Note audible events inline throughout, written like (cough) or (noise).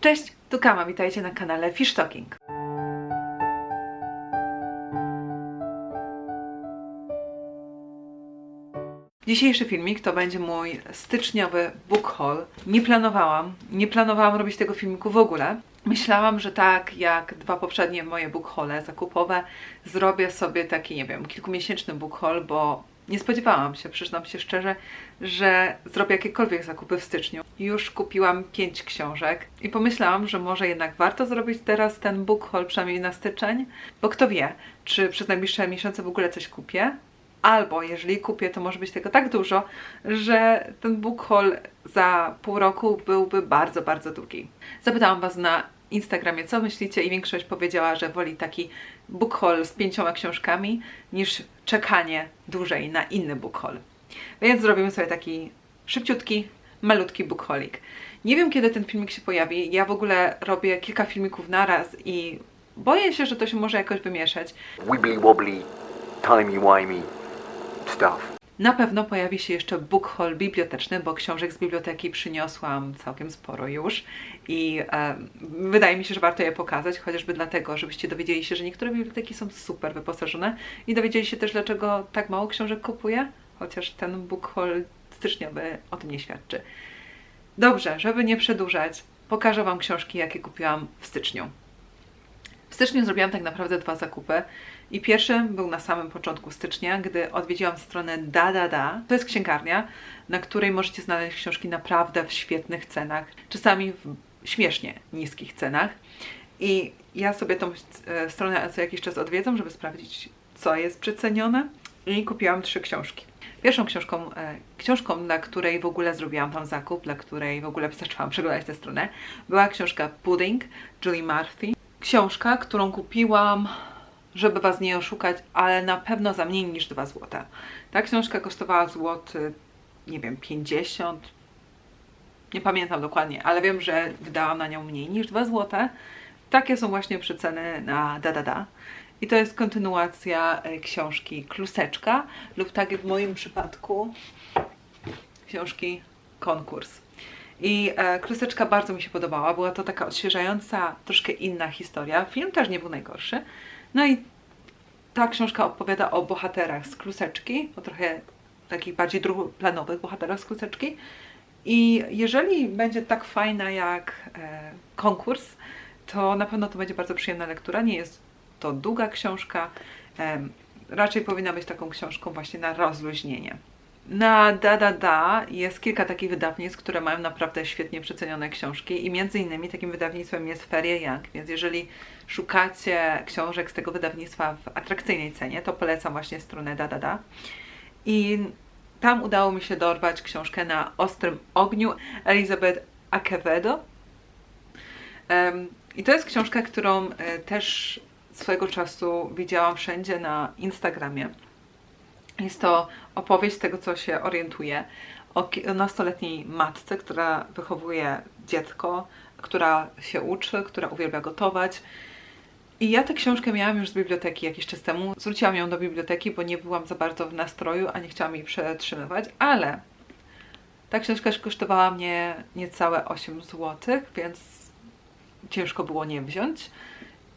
Cześć, tu Kama, witajcie na kanale Fish Talking. Dzisiejszy filmik to będzie mój styczniowy book haul. Nie planowałam, nie planowałam robić tego filmiku w ogóle. Myślałam, że tak jak dwa poprzednie moje book haule zakupowe, zrobię sobie taki, nie wiem, kilkumiesięczny book haul, bo nie spodziewałam się, przyznam się szczerze, że zrobię jakiekolwiek zakupy w styczniu. Już kupiłam pięć książek i pomyślałam, że może jednak warto zrobić teraz ten book haul przynajmniej na styczeń, bo kto wie, czy przez najbliższe miesiące w ogóle coś kupię, Albo jeżeli kupię, to może być tego tak dużo, że ten book haul za pół roku byłby bardzo, bardzo długi. Zapytałam Was na Instagramie, co myślicie i większość powiedziała, że woli taki book haul z pięcioma książkami niż czekanie dłużej na inny book haul. Więc zrobimy sobie taki szybciutki, malutki book haulik. Nie wiem, kiedy ten filmik się pojawi. Ja w ogóle robię kilka filmików naraz i boję się, że to się może jakoś wymieszać. wibbly wobbly, timey wimey stuff. Na pewno pojawi się jeszcze book haul biblioteczny, bo książek z biblioteki przyniosłam całkiem sporo już i e, wydaje mi się, że warto je pokazać, chociażby dlatego, żebyście dowiedzieli się, że niektóre biblioteki są super wyposażone i dowiedzieli się też, dlaczego tak mało książek kupuję, chociaż ten book haul styczniowy o tym nie świadczy. Dobrze, żeby nie przedłużać, pokażę Wam książki, jakie kupiłam w styczniu. Styczniu zrobiłam tak naprawdę dwa zakupy. I pierwszy był na samym początku stycznia, gdy odwiedziłam stronę Da Da Da. To jest księgarnia, na której możecie znaleźć książki naprawdę w świetnych cenach, czasami w śmiesznie niskich cenach. I ja sobie tą e, stronę co jakiś czas odwiedzam, żeby sprawdzić, co jest przecenione. I kupiłam trzy książki. Pierwszą książką, e, książką, dla której w ogóle zrobiłam tam zakup, dla której w ogóle (laughs) zaczęłam przeglądać tę stronę, była książka Pudding Julie Murphy. Książka, którą kupiłam żeby Was nie oszukać, ale na pewno za mniej niż 2 zł. Ta książka kosztowała złoty, nie wiem, 50, nie pamiętam dokładnie, ale wiem, że wydałam na nią mniej niż 2 zł. Takie są właśnie przeceny na da da da. I to jest kontynuacja e, książki Kluseczka lub tak jak w moim przypadku książki Konkurs. I e, Kluseczka bardzo mi się podobała. Była to taka odświeżająca, troszkę inna historia. Film też nie był najgorszy. No i ta książka opowiada o bohaterach z Kluseczki, o trochę takich bardziej drugoplanowych bohaterach z Kluseczki. I jeżeli będzie tak fajna jak e, konkurs, to na pewno to będzie bardzo przyjemna lektura. Nie jest to długa książka, e, raczej powinna być taką książką właśnie na rozluźnienie. Na Da Da Da jest kilka takich wydawnictw, które mają naprawdę świetnie przecenione książki i między innymi takim wydawnictwem jest Ferie Young, więc jeżeli szukacie książek z tego wydawnictwa w atrakcyjnej cenie, to polecam właśnie stronę Da Da Da. I tam udało mi się dorwać książkę na ostrym ogniu Elizabeth Acevedo. Um, I to jest książka, którą e, też swojego czasu widziałam wszędzie na Instagramie. Jest to opowieść tego, co się orientuje o nastoletniej matce, która wychowuje dziecko, która się uczy, która uwielbia gotować. I ja tę książkę miałam już z biblioteki jakiś czas temu. Zwróciłam ją do biblioteki, bo nie byłam za bardzo w nastroju, a nie chciałam jej przetrzymywać, ale ta książka kosztowała mnie niecałe 8 zł, więc ciężko było nie wziąć.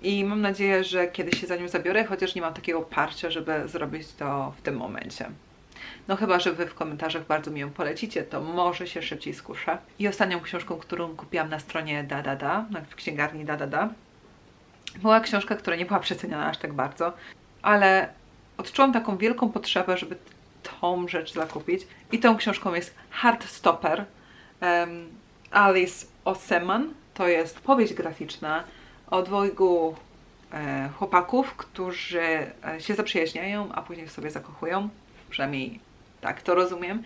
I mam nadzieję, że kiedyś się za nią zabiorę, chociaż nie mam takiego parcia, żeby zrobić to w tym momencie. No chyba, że Wy w komentarzach bardzo mi ją polecicie, to może się szybciej skuszę. I ostatnią książką, którą kupiłam na stronie DaDaDa, w księgarni DaDaDa, była książka, która nie była przeceniana aż tak bardzo, ale odczułam taką wielką potrzebę, żeby tą rzecz zakupić. I tą książką jest Heartstopper um, Alice Oseman. To jest powieść graficzna o dwojgu e, chłopaków, którzy e, się zaprzyjaźniają, a później sobie zakochują. Przynajmniej tak to rozumiem.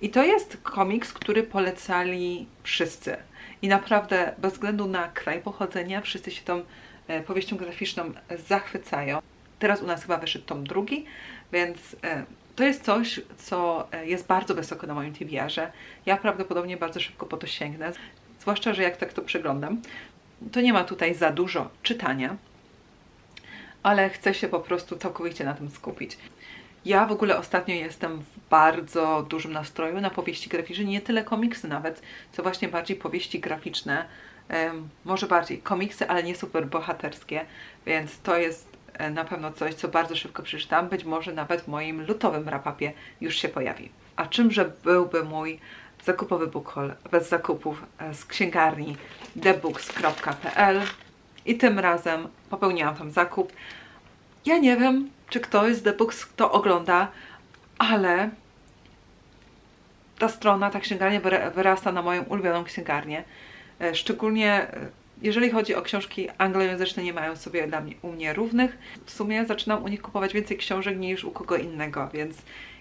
I to jest komiks, który polecali wszyscy. I naprawdę, bez względu na kraj pochodzenia, wszyscy się tą e, powieścią graficzną zachwycają. Teraz u nas chyba wyszedł tom drugi, więc to jest coś, co jest bardzo wysoko na moim TBR-ze. Ja prawdopodobnie bardzo szybko po to sięgnę, zwłaszcza, że jak tak to przeglądam, to nie ma tutaj za dużo czytania, ale chcę się po prostu całkowicie na tym skupić. Ja w ogóle ostatnio jestem w bardzo dużym nastroju na powieści graficzne, nie tyle komiksy nawet, co właśnie bardziej powieści graficzne. może bardziej komiksy, ale nie super bohaterskie, więc to jest e, na pewno coś, co bardzo szybko przeczytam. Być może nawet w moim lutowym rapapie już się pojawi. A czymże byłby mój zakupowy haul bez zakupów e, z księgarni thebooks.pl i tym razem popełniłam tam zakup. Ja nie wiem, czy ktoś z The Books to ogląda, ale ta strona, ta księgarnia wyra- wyrasta na moją ulubioną księgarnię. E, Szczególnie e, jeżeli chodzi o książki anglojęzyczne, nie mają sobie dla mnie, u mnie równych. W sumie zaczynam u nich kupować więcej książek niż u kogo innego, więc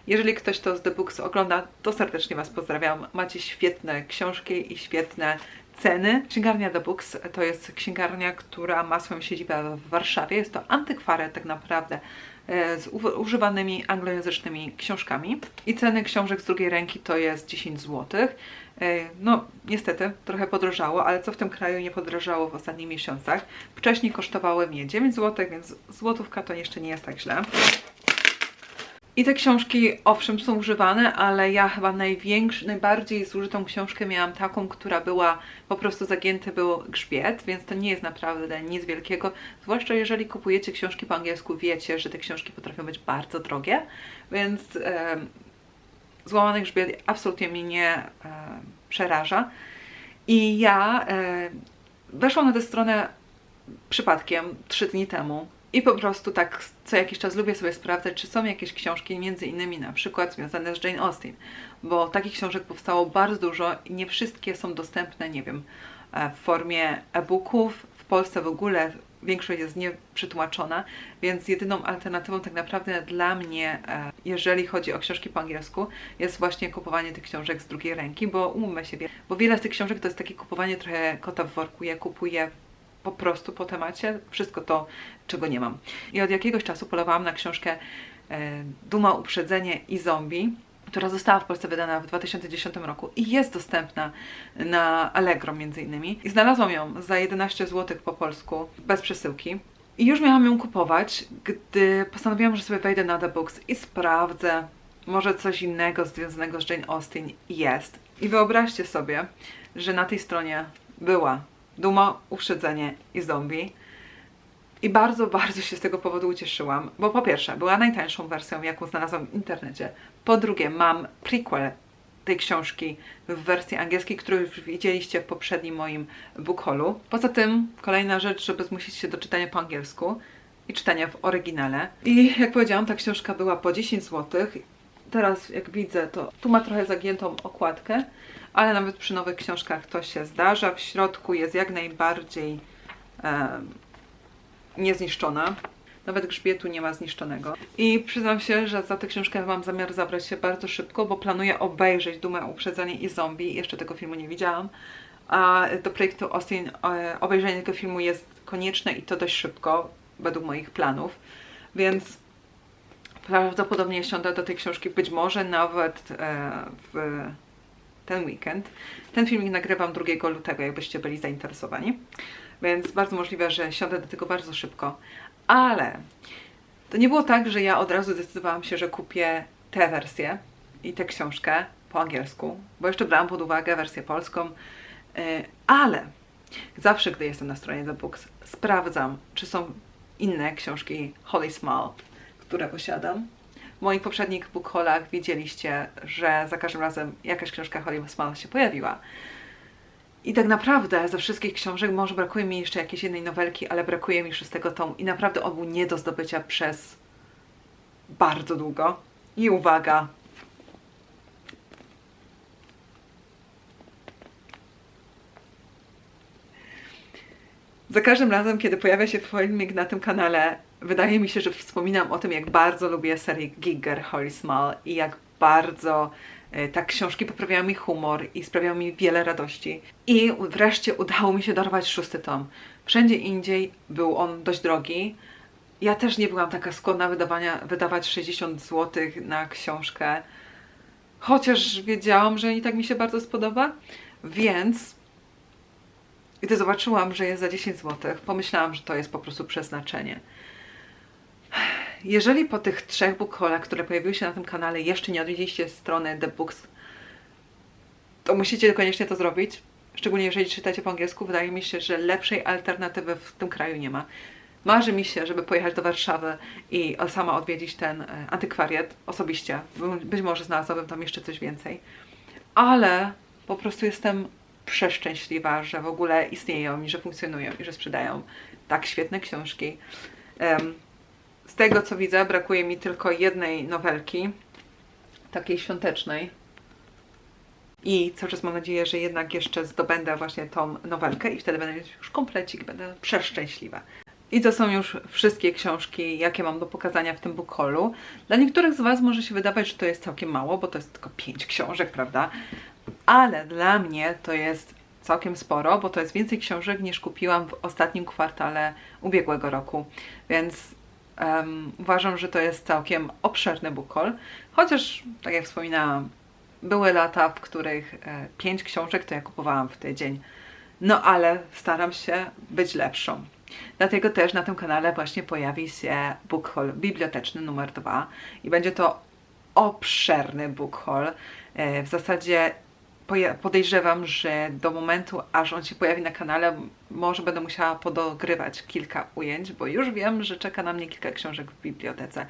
jeżeli ktoś to z The Books ogląda, to serdecznie Was pozdrawiam. Macie świetne książki i świetne ceny. Księgarnia The Books to jest księgarnia, która ma swoją siedzibę w Warszawie. Jest to antykwaria tak naprawdę e, z używanymi anglojęzycznymi książkami. I ceny książek z drugiej ręki to jest 10 zł. No, niestety, trochę podrożało, ale co w tym kraju nie podrożało w ostatnich miesiącach? Wcześniej kosztowały mnie 9 zł, więc złotówka to jeszcze nie jest tak źle. I te książki, owszem, są używane, ale ja chyba najbardziej zużytą książkę miałam taką, która była po prostu zagięty był grzbiet, więc to nie jest naprawdę nic wielkiego. Zwłaszcza jeżeli kupujecie książki po angielsku, wiecie, że te książki potrafią być bardzo drogie, więc em, złamany grzbiet absolutnie mnie nie e, przeraża. I ja e, weszłam na tę stronę przypadkiem trzy dni temu i po prostu tak co jakiś czas lubię sobie sprawdzać, czy są jakieś książki, między innymi na przykład związane z Jane Austen, bo takich książek powstało bardzo dużo i nie wszystkie są dostępne, nie wiem, e, w formie e-booków. W Polsce w ogóle większość jest nieprzetłumaczona, więc jedyną alternatywą tak naprawdę dla mnie, e, jeżeli chodzi o książki po angielsku, jest właśnie kupowanie tych książek z drugiej ręki, bo umówmy się, bo wiele z tych książek to jest takie kupowanie trochę kota w worku. Ja kupuję po prostu po temacie wszystko to, czego nie mam. I od jakiegoś czasu polowałam na książkę e, Duma, Uprzedzenie i Zombie, która została w Polsce wydana w 2010 roku i jest dostępna na Allegro między innymi. I znalazłam ją za 11 zł po polsku, bez przesyłki. I już miałam ją kupować, gdy postanowiłam, że sobie wejdę na The Books i sprawdzę, może coś innego związanego z Jane Austen jest. I wyobraźcie sobie, że na tej stronie była Duma, Uprzedzenie i Zombie. I bardzo, bardzo się z tego powodu ucieszyłam, bo po pierwsze, była najtańszą wersją, jaką znalazłam w internecie. Po drugie, mam prequel tej książki w wersji angielskiej, którą już widzieliście w poprzednim moim book haulu. Poza tym, kolejna rzecz, żeby zmusić się do czytania po angielsku i czytania w oryginale. I jak powiedziałam, ta książka była po 10 zł. Teraz, jak widzę, to tu ma trochę zagiętą okładkę, ale nawet przy nowych książkach to się zdarza. W środku jest jak najbardziej em, niezniszczona. Nawet grzbietu nie ma zniszczonego. I przyznam się, że za tę książkę mam zamiar zabrać się bardzo szybko, bo planuję obejrzeć Dumę, Uprzedzenie i Zombie. Jeszcze tego filmu nie widziałam. A do projektu Austin e, obejrzenie tego filmu jest konieczne i to dość szybko, według moich planów. Więc prawdopodobnie siądę do tej książki, być może nawet e, w ten weekend. Ten filmik nagrywam 2 lutego, jakbyście byli zainteresowani. Więc bardzo możliwe, że siądę do tego bardzo szybko. Ale to nie było tak, że ja od razu zdecydowałam się, że kupię tę wersję i tę książkę po angielsku, bo jeszcze brałam pod uwagę wersję polską. Yy, Ale zawsze, gdy jestem na stronie The Books, sprawdzam, czy są inne książki Holly Small, które posiadam. W moich poprzednich book haulach widzieliście, że za każdym razem jakaś książka Holly Small się pojawiła. I tak naprawdę ze wszystkich książek może brakuje mi jeszcze jakiejś jednej nowelki, ale brakuje mi szóstego tomu i naprawdę on był nie do zdobycia przez bardzo długo. I uwaga, Za każdym razem, kiedy pojawia się filmik na tym kanale, wydaje mi się, że wspominam o tym, jak bardzo lubię serię Giger Holly Small i jak bardzo e, tak książki poprawiają mi humor i sprawiają mi wiele radości. I wreszcie udało mi się dorwać szósty tom. Wszędzie indziej był on dość drogi. Ja też nie byłam taka skłonna wydawania, wydawać 60 zł na książkę, chociaż wiedziałam, że i tak mi się bardzo spodoba, więc gdy zobaczyłam, że jest za 10 zł, pomyślałam, że to jest po prostu przeznaczenie. Jeżeli po tych trzech book haulach, które pojawiły się na tym kanale, jeszcze nie odwiedziliście strony The Books, to musicie koniecznie to zrobić. szczególnie jeżeli czytacie po angielsku, wydaje mi się, że lepszej alternatywy w tym kraju nie ma. Marzy mi się, żeby pojechać do Warszawy i sama odwiedzić ten e, antykwariat osobiście. Być może znalazłabym tam jeszcze coś więcej. Ale po prostu jestem przeszczęśliwa, że w ogóle istnieją i że funkcjonują i że sprzedają tak świetne książki. Z tego co widzę, brakuje mi tylko jednej nowelki, takiej świątecznej. I cały czas mam nadzieję, że jednak jeszcze zdobędę właśnie tą nowelkę i wtedy będę już komplecik, będę przeszczęśliwa. I to są już wszystkie książki, jakie mam do pokazania w tym book. Dla niektórych z Was może się wydawać, że to jest całkiem mało, bo to jest tylko pięć książek, prawda? Ale dla mnie to jest całkiem sporo, bo to jest więcej książek niż kupiłam w ostatnim kwartale ubiegłego roku. Więc em, uważam, że to jest całkiem obszerny haul. Chociaż, tak jak wspominałam, były lata, w których e, pięć książek to ja kupowałam w tydzień. No ale staram się być lepszą. Dlatego też na tym kanale właśnie pojawi się book haul biblioteczny numer dwa i będzie to obszerny book haul. E, W zasadzie podejrzewam, że do momentu, aż on się pojawi na kanale, może będę musiała podogrywać kilka ujęć, bo już wiem, że czeka na mnie kilka książek w bibliotece.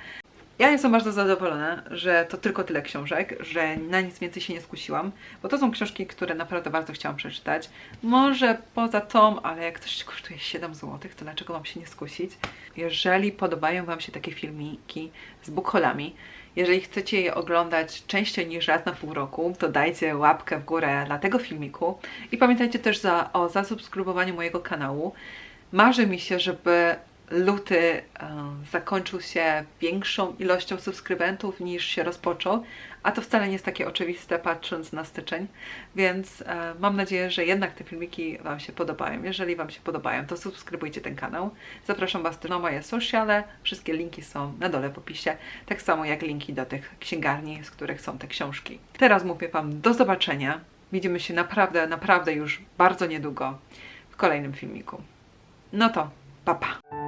Ja jestem bardzo zadowolona, że to tylko tyle książek, że na nic więcej się nie skusiłam, bo to są książki, które naprawdę bardzo chciałam przeczytać. Może poza tą, ale jak coś kosztuje 7 zł, to dlaczego mam się nie skusić? Jeżeli podobają Wam się takie filmiki z bukholami, jeżeli chcecie je oglądać częściej niż raz na pół roku, to dajcie łapkę w górę dla tego filmiku i pamiętajcie też za, o zasubskrybowaniu mojego kanału. Marzy mi się, żeby luty e, zakończył się większą ilością subskrybentów niż się rozpoczął, a to wcale nie jest takie oczywiste patrząc na styczeń, więc e, mam nadzieję, że jednak te filmiki Wam się podobają. Jeżeli Wam się podobają, to subskrybujcie ten kanał. Zapraszam Was na moje sociale, wszystkie linki są na dole w opisie, tak samo jak linki do tych księgarni, z których są te książki. Teraz mówię Wam do zobaczenia. Widzimy się naprawdę, naprawdę już bardzo niedługo w kolejnym filmiku. No to, pa pa!